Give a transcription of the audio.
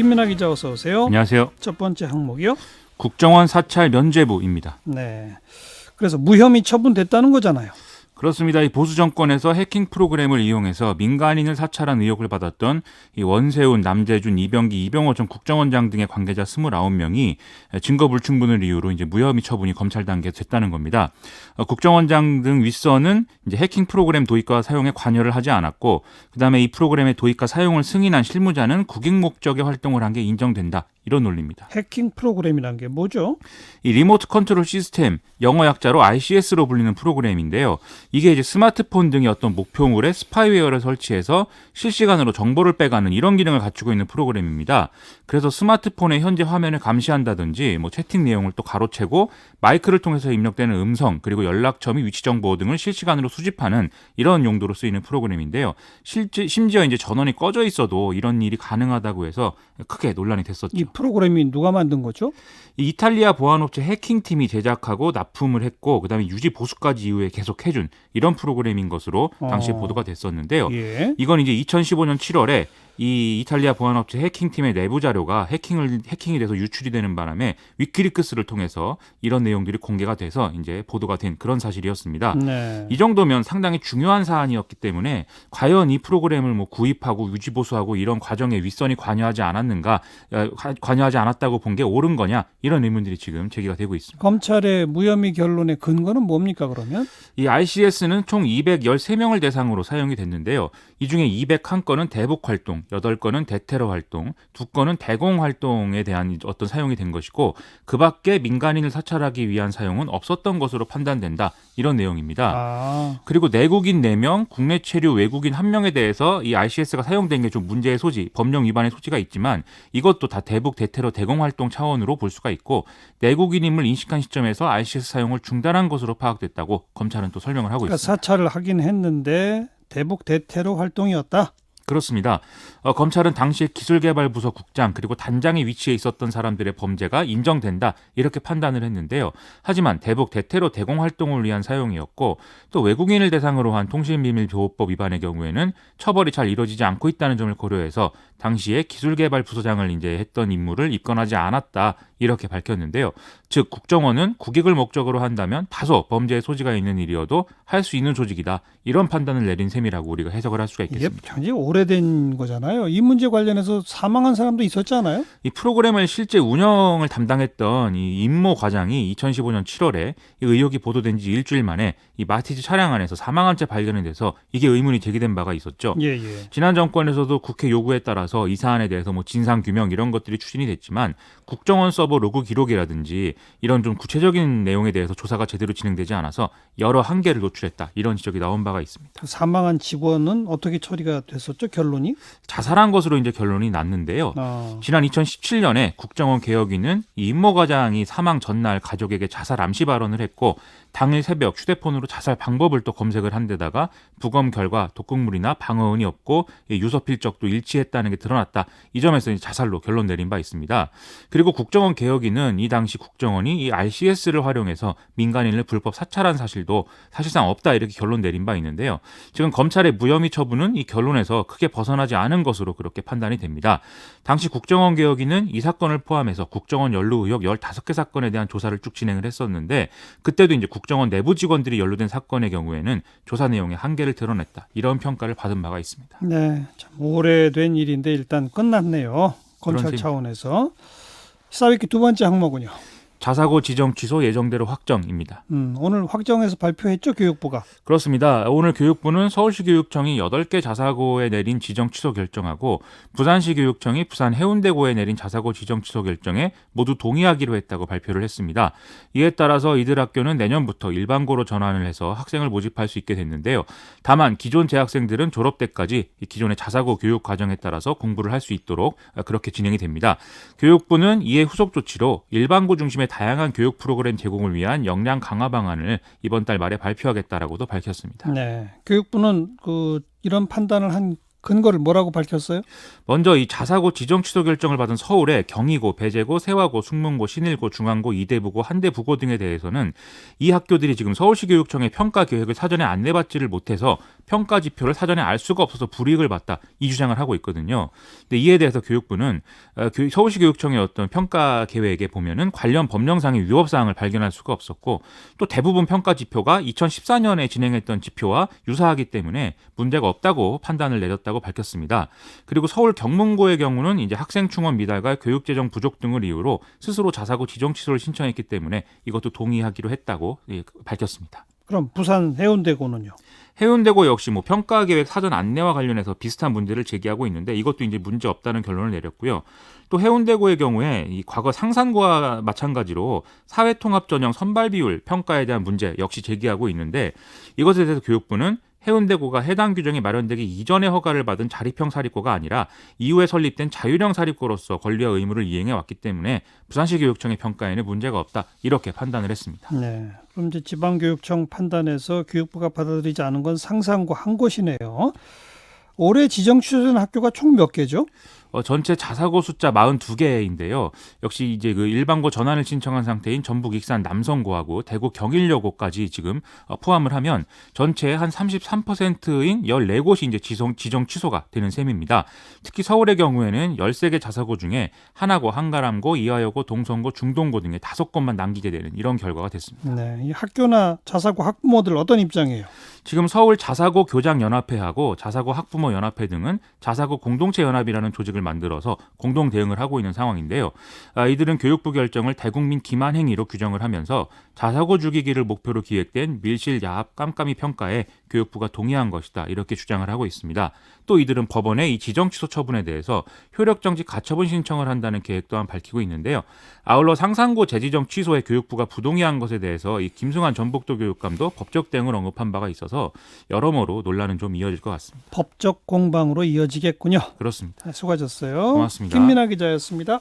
김민아 기자 어서 오세요. 안녕하세요. 첫 번째 항목이요. 국정원 사찰 면죄부입니다. 네. 그래서 무혐의 처분됐다는 거잖아요. 그렇습니다. 이 보수 정권에서 해킹 프로그램을 이용해서 민간인을 사찰한 의혹을 받았던 이 원세훈, 남재준, 이병기, 이병호 전 국정원장 등의 관계자 29명이 증거 불충분을 이유로 이제 무혐의 처분이 검찰 단계에 됐다는 겁니다. 어, 국정원장 등 윗선은 이제 해킹 프로그램 도입과 사용에 관여를 하지 않았고 그다음에 이 프로그램의 도입과 사용을 승인한 실무자는 국익 목적의 활동을 한 게 인정된다. 이런 논리입니다. 해킹 프로그램이란 게 뭐죠? 이 리모트 컨트롤 시스템 영어 약자로 RCS로 불리는 프로그램인데요. 이게 이제 스마트폰 등의 어떤 목표물에 스파이웨어를 설치해서 실시간으로 정보를 빼가는 이런 기능을 갖추고 있는 프로그램입니다. 그래서 스마트폰의 현재 화면을 감시한다든지 뭐 채팅 내용을 또 가로채고 마이크를 통해서 입력되는 음성 그리고 연락처 및 위치 정보 등을 실시간으로 수집하는 이런 용도로 쓰이는 프로그램인데요. 실제 심지어 이제 전원이 꺼져 있어도 이런 일이 가능하다고 해서 크게 논란이 됐었죠. 이 프로그램이 누가 만든 거죠? 이 이탈리아 보안업체 해킹팀이 제작하고 납품을 했고 그다음에 유지 보수까지 이후에 계속 해준 이런 프로그램인 것으로 당시에 어. 보도가 됐었는데요. 예. 이건 이제 2015년 7월에 이 이탈리아 보안업체 해킹팀의 내부 자료가 해킹을 해킹이 돼서 유출이 되는 바람에 위키리크스를 통해서 이런 내용들이 공개가 돼서 이제 보도가 된 그런 사실이었습니다. 네. 이 정도면 상당히 중요한 사안이었기 때문에 과연 이 프로그램을 뭐 구입하고 유지 보수하고 이런 과정에 윗선이 관여하지 않았는가 어, 관- 관여하지 않았다고 본 게 옳은 거냐 이런 의문들이 지금 제기가 되고 있습니다. 검찰의 무혐의 결론의 근거는 뭡니까 그러면? 이 RCS는 총 213명을 대상으로 사용이 됐는데요. 이 중에 201건은 대북 활동, 8건은 대테러 활동, 2건은 대공 활동에 대한 어떤 사용이 된 것이고 그 밖에 민간인을 사찰하기 위한 사용은 없었던 것으로 판단된다. 이런 내용입니다. 아, 그리고 내국인 4명, 국내 체류 외국인 1명에 대해서 이 RCS가 사용된 게 좀 문제의 소지, 법령 위반의 소지가 있지만 이것도 다 대북 대테러 대공 활동 차원으로 볼 수가 있고 내국인임을 인식한 시점에서 RCS 사용을 중단한 것으로 파악됐다고 검찰은 또 설명을 하고 그러니까 있습니다. 사찰을 하긴 했는데 대북 대테러 활동이었다. 그렇습니다. 어, 검찰은 당시에 기술개발부서 국장 그리고 단장의 위치에 있었던 사람들의 범죄가 인정된다 이렇게 판단을 했는데요. 하지만 대북 대테러 대공 활동을 위한 사용이었고 또 외국인을 대상으로 한 통신비밀보호법 위반의 경우에는 처벌이 잘 이루어지지 않고 있다는 점을 고려해서 당시에 기술개발부서장을 이제 했던 임무를 입건하지 않았다 이렇게 밝혔는데요. 즉 국정원은 국익을 목적으로 한다면 다소 범죄의 소지가 있는 일이어도 할 수 있는 조직이다 이런 판단을 내린 셈이라고 우리가 해석을 할 수가 이게 있겠습니다. 굉장히 오래된 거잖아요. 이 문제 관련해서 사망한 사람도 있었잖아요. 이 프로그램을 실제 운영을 담당했던 이 임모 과장이 2015년 7월에 이 의혹이 보도된 지 일주일 만에 이 마티즈 차량 안에서 사망한 채 발견이 돼서 이게 의문이 제기된 바가 있었죠. 예, 예. 지난 정권에서도 국회 요구에 따라서 이 사안에 대해서 뭐 진상 규명 이런 것들이 추진이 됐지만 국정원 서버 로그 기록이라든지 이런 좀 구체적인 내용에 대해서 조사가 제대로 진행되지 않아서 여러 한계를 노출했다 이런 지적이 나온 바가 있습니다. 그 사망한 직원은 어떻게 처리가 됐었죠? 결론이? 자살한 것으로 이제 결론이 났는데요. 아, 지난 2017년에 국정원 개혁위는 이 임모 과장이 사망 전날 가족에게 자살 암시 발언을 했고 당일 새벽 휴대폰으로 자살 방법을 또 검색을 한 데다가 부검 결과 독극물이나 방어은이 없고 이 유서 필적도 일치했다는 게 드러났다. 이 점에서 자살로 결론 내린 바 있습니다. 그리고 국정원 개혁위는 이 당시 국정원이 이 RCS를 활용해서 민간인을 불법 사찰한 사실도 사실상 없다 이렇게 결론 내린 바 있는데요. 지금 검찰의 무혐의 처분은 이 결론에서 크게 벗어나지 않은 것으로 그렇게 판단이 됩니다. 당시 국정원 개혁위는 이 사건을 포함해서 국정원 연루 의혹 15개 사건에 대한 조사를 쭉 진행을 했었는데 그때도 이제 국정원 내부 직원들이 연루된 사건의 경우에는 조사 내용의 한계를 드러냈다. 이런 평가를 받은 바가 있습니다. 네. 참 오래된 일인데 일단 끝났네요. 검찰 차원에서. 시사위키 두 번째 항목은요. 자사고 지정 취소 예정대로 확정입니다. 음, 오늘 확정해서 발표했죠, 교육부가. 그렇습니다. 오늘 교육부는 서울시 교육청이 8개 자사고에 내린 지정 취소 결정하고 부산시 교육청이 부산 해운대고에 내린 자사고 지정 취소 결정에 모두 동의하기로 했다고 발표를 했습니다. 이에 따라서 이들 학교는 내년부터 일반고로 전환을 해서 학생을 모집할 수 있게 됐는데요. 다만 기존 재학생들은 졸업 때까지 이 기존의 자사고 교육 과정에 따라서 공부를 할 수 있도록 그렇게 진행이 됩니다. 교육부는 이에 후속 조치로 일반고 중심의 다양한 교육 프로그램 제공을 위한 역량 강화 방안을 이번 달 말에 발표하겠다라고도 밝혔습니다. 네. 교육부는 그 이런 판단을 한 근거를 뭐라고 밝혔어요? 먼저 이 자사고 지정 취소 결정을 받은 서울의 경희고, 배재고, 세화고, 숙문고, 신일고, 중앙고, 이대부고, 한대부고 등에 대해서는 이 학교들이 지금 서울시 교육청의 평가 계획을 사전에 안내받지를 못해서 평가 지표를 사전에 알 수가 없어서 불이익을 봤다 이 주장을 하고 있거든요. 근데 이에 대해서 교육부는 어, 교- 서울시 교육청의 어떤 평가 계획에 보면은 관련 법령상의 위법 사항을 발견할 수가 없었고 또 대부분 평가 지표가 2014년에 진행했던 지표와 유사하기 때문에 문제가 없다고 판단을 내렸다 고 밝혔습니다. 그리고 서울 경문고의 경우는 이제 학생 충원 미달과 교육 재정 부족 등을 이유로 스스로 자사고 지정 취소를 신청했기 때문에 이것도 동의하기로 했다고 예, 밝혔습니다. 그럼 부산 해운대고는요? 해운대고 역시 뭐 평가 계획 사전 안내와 관련해서 비슷한 문제를 제기하고 있는데 이것도 이제 문제 없다는 결론을 내렸고요. 또 해운대고의 경우에 이 과거 상산고와 마찬가지로 사회통합 전형 선발 비율 평가에 대한 문제 역시 제기하고 있는데 이것에 대해서 교육부는 해운대고가 해당 규정이 마련되기 이전에 허가를 받은 자립형 사립고가 아니라 이후에 설립된 자율형 사립고로서 권리와 의무를 이행해 왔기 때문에 부산시 교육청의 평가에는 문제가 없다 이렇게 판단을 했습니다. 네. 그럼 이제 지방교육청 판단에서 교육부가 받아들이지 않은 건 상상고 한 곳이네요. 올해 지정 취소된 학교가 총 몇 개죠? 어, 전체 자사고 숫자 42개인데요. 역시 이제 그 일반고 전환을 신청한 상태인 전북 익산 남성고하고 대구 경일여고까지 지금 어, 포함을 하면 전체 한 33%인 14곳이 이제 지정, 지정 취소가 되는 셈입니다. 특히 서울의 경우에는 13개 자사고 중에 하나고, 한가람고, 이화여고, 동성고, 중동고 등의 5곳만 남기게 되는 이런 결과가 됐습니다. 네. 이 학교나 자사고 학부모들 어떤 입장이에요? 지금 서울 자사고 교장 연합회하고 자사고 학부모 연합회 등은 자사고 공동체 연합이라는 조직을 만들어서 공동 대응을 하고 있는 상황인데요. 아, 이들은 교육부 결정을 대국민 기만 행위로 규정을 하면서 자사고 주기기를 목표로 기획된 밀실 야합 깜깜이 평가에 교육부가 동의한 것이다 이렇게 주장을 하고 있습니다. 또 이들은 법원에 이 지정 취소 처분에 대해서 효력 정지 가처분 신청을 한다는 계획 또한 밝히고 있는데요. 아울러 상산고 재지정 취소에 교육부가 부동의한 것에 대해서 이 김승환 전북도 교육감도 법적 대응을 언급한 바가 있어서 여러모로 논란은 좀 이어질 것 같습니다. 법적 공방으로 이어지겠군요. 그렇습니다. 네, 수고하셨 어요. 고맙습니다. 김민아 기자였습니다.